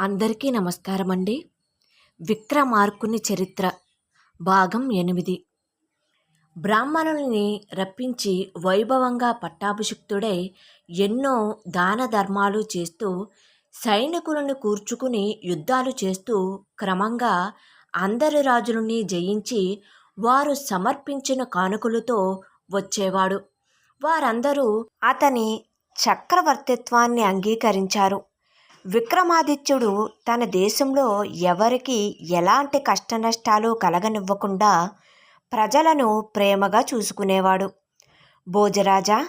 అందరికీ నమస్కారం అండి విక్రమార్కుని చరిత్ర భాగం ఎనిమిది. బ్రాహ్మణుల్ని రప్పించి వైభవంగా పట్టాభిషిక్తుడై ఎన్నో దాన ధర్మాలు చేస్తూ సైనికులను కూర్చుకుని యుద్ధాలు చేస్తూ క్రమంగా అందరి రాజులని జయించి వారు సమర్పించిన కానుకలతో వచ్చేవాడు. వారందరూ అతని చక్రవర్తిత్వాన్ని అంగీకరించారు. విక్రమాదిత్యుడు తన దేశంలో ఎవరికి ఎలాంటి కష్టనష్టాలు కలగనివ్వకుండా ప్రజలను ప్రేమగా చూసుకునేవాడు. భోజరాజా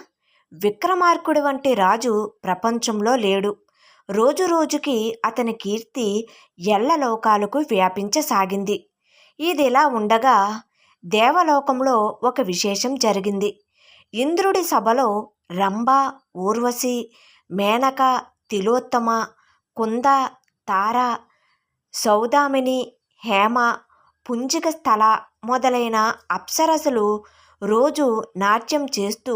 విక్రమార్కుడు వంటి రాజు ప్రపంచంలో లేడు. రోజురోజుకి అతని కీర్తి ఎల్లలోకాలకు వ్యాపించసాగింది. ఇదిలా ఉండగా దేవలోకంలో ఒక విశేషం జరిగింది. ఇంద్రుడి సభలో రంభ ఊర్వశి మేనక తిలోత్తమ కుంద తార సౌదామిని హేమ పుంజిక స్థల మొదలైన అప్సరసలు రోజు నాట్యం చేస్తూ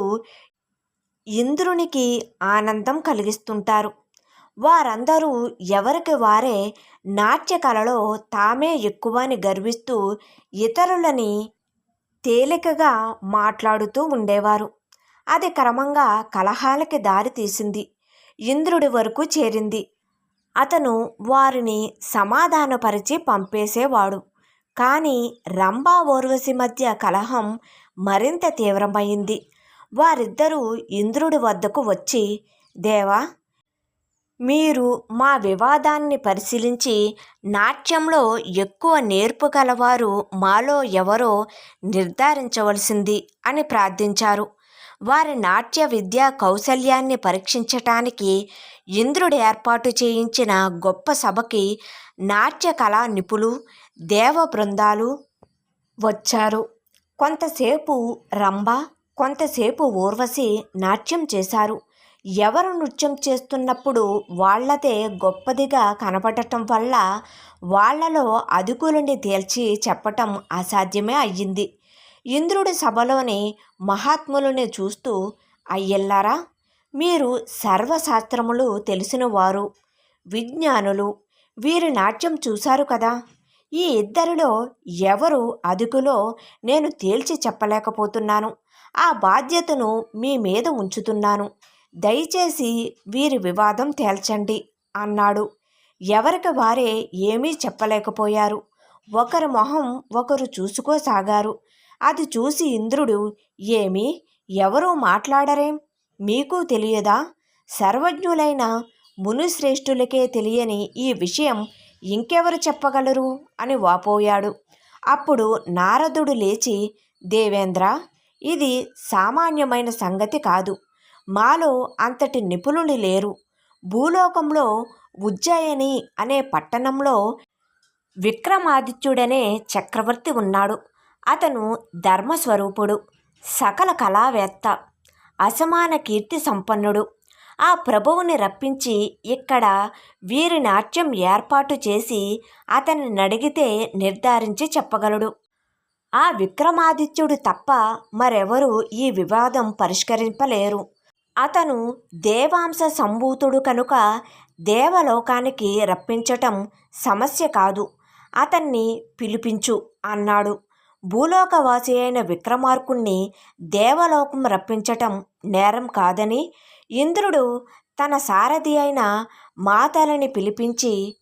ఇంద్రునికి ఆనందం కలిగిస్తుంటారు. వారందరూ ఎవరికి వారే నాట్య కళలో తామే ఎక్కువని గర్విస్తూ ఇతరులని తేలికగా మాట్లాడుతూ ఉండేవారు. అది క్రమంగా కలహాలకి దారి తీసింది ఇంద్రుడి వరకు చేరింది. అతను వారిని సమాధానపరిచి పంపేసేవాడు. కానీ రంభా ఓర్వశి మధ్య కలహం మరింత తీవ్రమైంది. వారిద్దరూ ఇంద్రుడి వద్దకు వచ్చి దేవా మీరు మా వివాదాన్ని పరిశీలించి నాట్యంలో ఎక్కువ నేర్పు గలవారు మాలో ఎవరో నిర్ధారించవలసింది అని ప్రార్థించారు. వారి నాట్య విద్యా కౌశల్యాన్ని పరీక్షించటానికి ఇంద్రుడు ఏర్పాటు చేయించిన గొప్ప సభకి నాట్య కళా నిపులు దేవ బృందాలు వచ్చారు. కొంతసేపు రంభ కొంతసేపు ఊర్వశి నాట్యం చేశారు. ఎవరు నృత్యం చేస్తున్నప్పుడు వాళ్ళదే గొప్పదిగా కనపడటం వల్ల వాళ్ళలో అదుకులని తేల్చి చెప్పటం అసాధ్యమే అయ్యింది. ఇంద్రుడి సభలోని మహాత్ములని చూస్తూ అయ్యల్లారా మీరు సర్వశాస్త్రములు తెలిసినవారు విజ్ఞానులు వీరి నాట్యం చూశారు కదా. ఈ ఇద్దరిలో ఎవరు అదుకులో నేను తేల్చి చెప్పలేకపోతున్నాను. ఆ బాధ్యతను మీ మీద ఉంచుతున్నాను. దయచేసి వీరి వివాదం తేల్చండి అన్నాడు. ఎవరికి వారే ఏమీ చెప్పలేకపోయారు. ఒకరి మొహం ఒకరు చూసుకోసాగారు. అది చూసి ఇంద్రుడు ఏమి? ఎవరూ మాట్లాడరేం? మీకు తెలియదా? సర్వజ్ఞులైన మునిశ్రేష్ఠులకే తెలియని ఈ విషయం ఇంకెవరు చెప్పగలరు? అని వాపోయాడు. అప్పుడు నారదుడు లేచి దేవేంద్ర ఇది సామాన్యమైన సంగతి కాదు. మాలో అంతటి నిపుణులు లేరు. భూలోకంలో ఉజ్జయిని అనే పట్టణంలో విక్రమాదిత్యుడనే చక్రవర్తి ఉన్నాడు. అతను ధర్మస్వరూపుడు సకల కళావేత్త అసమాన కీర్తి సంపన్నుడు. ఆ ప్రభువుని రప్పించి ఇక్కడ వీరి నాట్యం ఏర్పాటు చేసి అతన్ని నడిగితే నిర్ధారించి చెప్పగలడు. ఆ విక్రమాదిత్యుడు తప్ప మరెవరు ఈ వివాదం పరిష్కరింపలేరు. అతను దేవాంశ సంభూతుడు కనుక దేవలోకానికి రప్పించటం సమస్య కాదు. అతన్ని పిలిపించు అన్నాడు. భూలోకవాసి అయిన విక్రమార్కుణ్ణి దేవలోకం రప్పించటం నేరం కాదని ఇంద్రుడు తన సారథి అయిన మాతలని పిలిపించి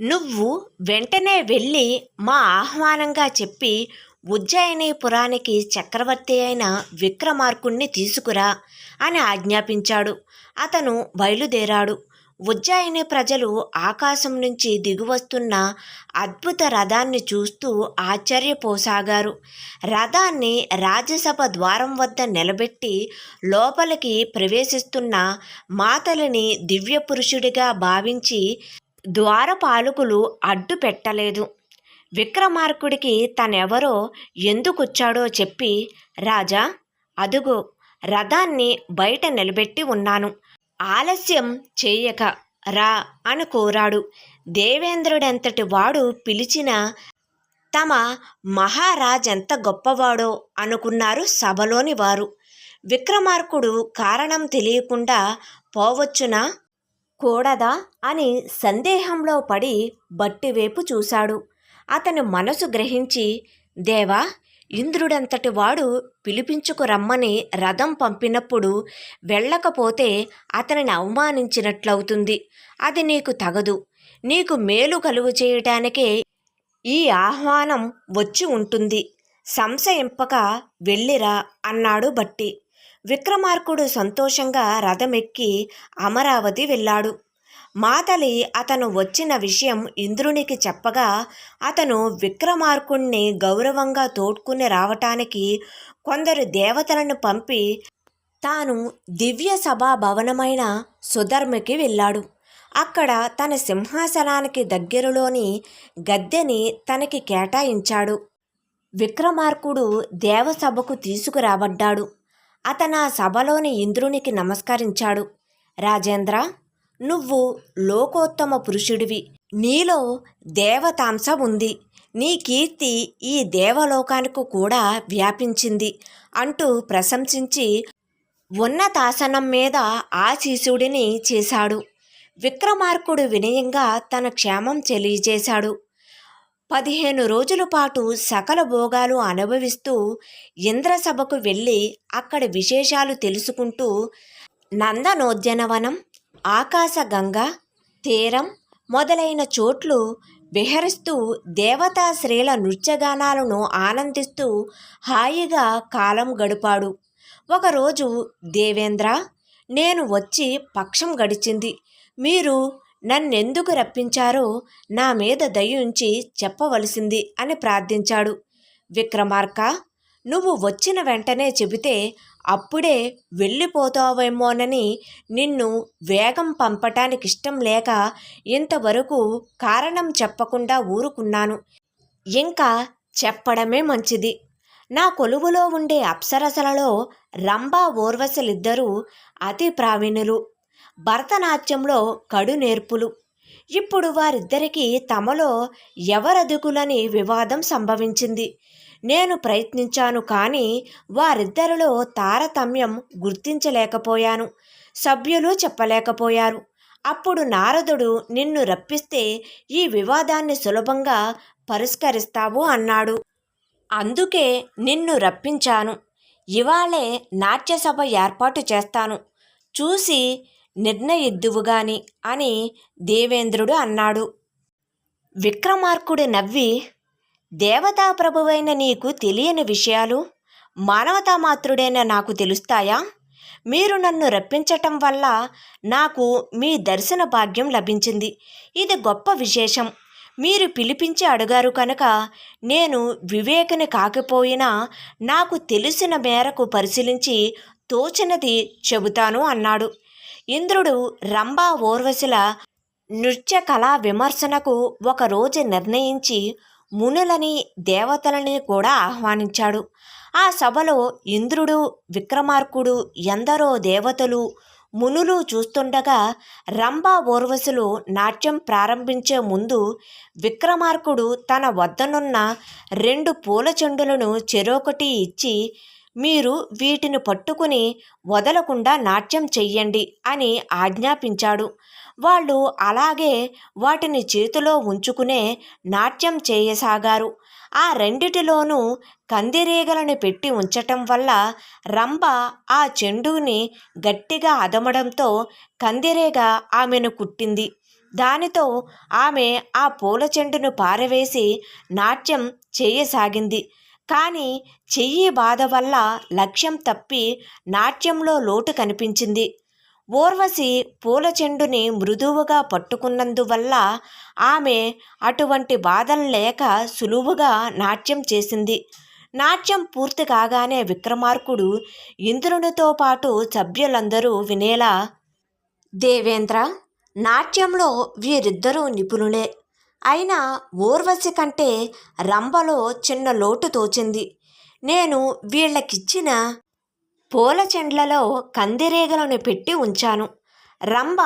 నువ్వు వెంటనే వెళ్ళి మా ఆహ్వానంగా చెప్పి ఉజ్జయినిపురానికి చక్రవర్తి అయిన విక్రమార్కుణ్ణి తీసుకురా అని ఆజ్ఞాపించాడు. అతను బయలుదేరాడు. ఉజ్జాయిని ప్రజలు ఆకాశం నుంచి దిగువస్తున్న అద్భుత రథాన్ని చూస్తూ ఆశ్చర్యపోసాగారు. రథాన్ని రాజ్యసభ ద్వారం వద్ద నిలబెట్టి లోపలికి ప్రవేశిస్తున్న మాతలిని దివ్య పురుషుడిగా భావించి ద్వారపాలకులు అడ్డు పెట్టలేదు. విక్రమార్కుడికి తనెవరో ఎందుకొచ్చాడో చెప్పి రాజా అదుగో రథాన్ని బయట నిలబెట్టి ఉన్నాను. ఆలస్యం చేయక రా అని కోరాడు. దేవేంద్రుడెంతటి వాడు పిలిచిన తమ మహారాజెంత గొప్పవాడో అనుకున్నారు సభలోని వారు. విక్రమార్కుడు కారణం తెలియకుండా పోవచ్చునా? కూడదా? అని సందేహంలో పడి బట్టివైపు చూశాడు. అతను మనసు గ్రహించి దేవా ఇంద్రుడంతటి వాడు పిలిపించుకు రమ్మని రథం పంపినప్పుడు వెళ్ళకపోతే అతనిని అవమానించినట్లవుతుంది. అది నీకు తగదు. నీకు మేలు కలుగు చేయటానికే ఈ ఆహ్వానం వచ్చి ఉంటుంది. సంశయింపక వెళ్ళిరా అన్నాడు బట్టి విక్రమార్కుడు సంతోషంగా రథమెక్కి అమరావతి వెళ్ళాడు. మాతలి అతను వచ్చిన విషయం ఇంద్రునికి చెప్పగా అతను విక్రమార్కుణ్ణి గౌరవంగా తోడ్కుని రావటానికి కొందరు దేవతలను పంపి తాను దివ్య సభా భవనమైన సుధర్మకి వెళ్ళాడు. అక్కడ తన సింహాసనానికి దగ్గరలోని గద్దెని తనకి కేటాయించాడు. విక్రమార్కుడు దేవసభకు తీసుకురాబడ్డాడు. అతను ఆ సభలోని ఇంద్రునికి నమస్కరించాడు. రాజేంద్ర నువ్వు లోకోత్తమ పురుషుడివి. నీలో దేవతాంశం ఉంది నీ కీర్తి ఈ దేవలోకానికి కూడా వ్యాపించింది అంటూ ప్రశంసించి ఉన్నతాసనం మీద ఆశీసుడిని చేశాడు. విక్రమార్కుడు వినయంగా తన క్షేమం తెలియజేశాడు. పదిహేను రోజుల పాటు సకల భోగాలు అనుభవిస్తూ ఇంద్రసభకు వెళ్ళి అక్కడి విశేషాలు తెలుసుకుంటూ నందనోద్యనవనం ఆకాశగంగ తీరం మొదలైన చోట్లు విహరిస్తూ దేవతా స్త్రీల నృత్యగానాలను ఆనందిస్తూ హాయిగా కాలం గడిపాడు. ఒకరోజు దేవేంద్ర నేను వచ్చి పక్షం గడిచింది. మీరు నన్నెందుకు రప్పించారో నా మీద దయించి చెప్పవలసింది అని ప్రార్థించాడు. విక్రమార్క నువ్వు వచ్చిన వెంటనే చెబితే అప్పుడే వెళ్ళిపోతావేమోనని నిన్ను వేగం పంపటానికి ఇష్టం లేక ఇంతవరకు కారణం చెప్పకుండా ఊరుకున్నాను. ఇంకా చెప్పడమే మంచిది. నా కొలువులో ఉండే అప్సరసలలో రంభా ఊర్వశలిద్దరూ అతి ప్రావీణులు. భరతనాట్యంలో కడు నేర్పులు. ఇప్పుడు వారిద్దరికీ తమలో ఎవరదుకులని వివాదం సంభవించింది. నేను ప్రయత్నించాను కానీ వారిద్దరిలో తారతమ్యం గుర్తించలేకపోయాను. సభ్యులు చెప్పలేకపోయారు. అప్పుడు నారదుడు నిన్ను రప్పిస్తే ఈ వివాదాన్ని సులభంగా పరిష్కరిస్తావు అన్నాడు. అందుకే నిన్ను రప్పించాను. ఇవాళే నాట్యసభ ఏర్పాటు చేస్తాను. చూసి నిర్ణయిద్దువుగాని అని దేవేంద్రుడు అన్నాడు. విక్రమార్కుడు నవ్వి దేవతా ప్రభువైన నీకు తెలియని విషయాలు మానవతా మాత్రుడైన నాకు తెలుస్తాయా? మీరు నన్ను రప్పించటం వల్ల నాకు మీ దర్శన భాగ్యం లభించింది. ఇది గొప్ప విశేషం. మీరు పిలిపించి అడిగారు కనుక నేను వివేకని కాకపోయినా నాకు తెలిసిన మేరకు పరిశీలించి తోచినది చెబుతాను అన్నాడు. ఇంద్రుడు రంభా ఓర్వశిల నృత్య కళా విమర్శనకు ఒకరోజు నిర్ణయించి మునులని దేవతలని కూడా ఆహ్వానించాడు. ఆ సభలో ఇంద్రుడు విక్రమార్కుడు ఎందరో దేవతలు మునులు చూస్తుండగా రంభా ఓర్వశులు నాట్యం ప్రారంభించే ముందు విక్రమార్కుడు తన వద్దనున్న రెండు పూల చెండులను చెరొకటి ఇచ్చి మీరు వీటిని పట్టుకుని వదలకుండా నాట్యం చెయ్యండి అని ఆజ్ఞాపించాడు. వాళ్ళు అలాగే వాటిని చేతిలో ఉంచుకునే నాట్యం చేయసాగారు. ఆ రెండిటిలోనూ కందిరీగలను పెట్టి ఉంచటం వల్ల రంభ ఆ చెండుని గట్టిగా అదమడంతో కందిరీగ ఆమెను కుట్టింది. దానితో ఆమె ఆ పూల చెండును పారవేసి నాట్యం చేయసాగింది. కానీ చెయ్యి బాధ వల్ల లక్ష్యం తప్పి నాట్యంలో లోటు కనిపించింది. ఊర్వశి పూల చెండుని మృదువుగా పట్టుకున్నందువల్ల ఆమె అటువంటి బాధలు లేక సులువుగా నాట్యం చేసింది. నాట్యం పూర్తి కాగానే విక్రమార్కుడు ఇంద్రునితో పాటు సభ్యులందరూ వినేలా దేవేంద్ర నాట్యంలో వీరిద్దరూ నిపుణులే. అయినా ఊర్వశి కంటే రంభలో చిన్న లోటు తోచింది. నేను వీళ్ళకిచ్చిన పూల చెండ్లలో కందిరీగలను పెట్టి ఉంచాను. రంభ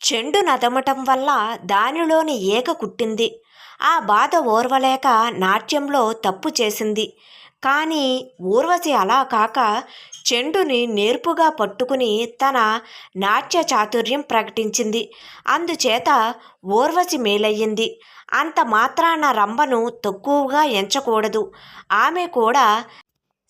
చెండు నదమటం వల్ల దానిలోని ఏక కుట్టింది. ఆ బాధ ఓర్వలేక నాట్యంలో తప్పు చేసింది. కానీ ఊర్వశి అలా కాక చెండుని నేర్పుగా పట్టుకుని తన నాట్య చాతుర్యం ప్రకటించింది. అందుచేత ఊర్వశి మేలయ్యింది. అంత మాత్రాన రంభను తక్కువగా ఎంచకూడదు. ఆమె కూడా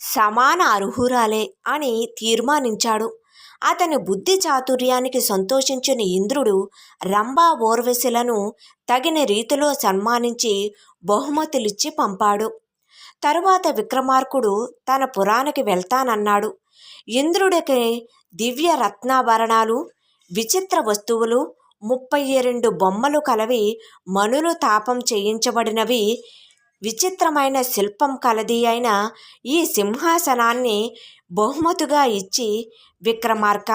సమాన అర్హురాలే అని తీర్మానించాడు. అతని బుద్ధి చాతుర్యానికి సంతోషించిన ఇంద్రుడు రంభా ఓర్వశిలను తగిన రీతిలో సన్మానించి బహుమతులిచ్చి పంపాడు. తరువాత విక్రమార్కుడు తన పురానికి వెళ్తానన్నాడు. ఇంద్రుడికి దివ్య రత్నాభరణాలు విచిత్ర వస్తువులు ముప్పై రెండు బొమ్మలు కలవి మనులు తాపం చేయించబడినవి విచిత్రమైన శిల్పం కలది అయిన ఈ సింహాసనాన్ని బహుమతుగా ఇచ్చి విక్రమార్క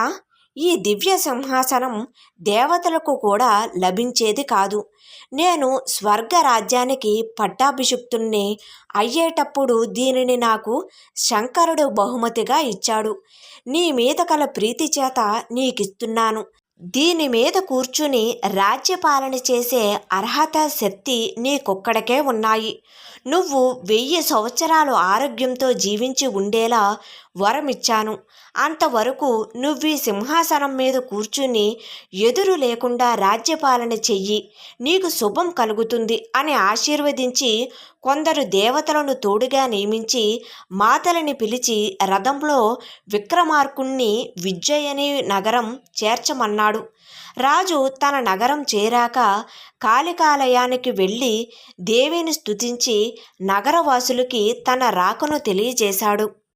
ఈ దివ్య సింహాసనం దేవతలకు కూడా లభించేది కాదు. నేను స్వర్గ రాజ్యానికి పట్టాభిషిక్తుణ్ణి అయ్యేటప్పుడు దీనిని నాకు శంకరుడు బహుమతిగా ఇచ్చాడు. నీ మీద కల ప్రీతి చేత నీకిస్తున్నాను. దీని మీద కూర్చుని రాజ్యపాలన చేసే అర్హత శక్తి నీకొక్కడికే ఉన్నాయి. నువ్వు వెయ్యి సంవత్సరాలు ఆరోగ్యంతో జీవించి ఉండేలా వరమిచ్చాను. అంతవరకు నువ్వీ సింహాసనం మీద కూర్చుని ఎదురు లేకుండా రాజ్యపాలన చెయ్యి. నీకు శుభం కలుగుతుంది అని ఆశీర్వదించి కొందరు దేవతలను తోడుగా నియమించి మాతలని పిలిచి రథంలో విక్రమార్కుణ్ణి విజ్జయని నగరం చేర్చమన్నాడు. రాజు తన నగరం చేరాక కాళికాలయానికి వెళ్ళి దేవిని స్తుతించి నగరవాసులకి తన రాకను తెలియజేశాడు.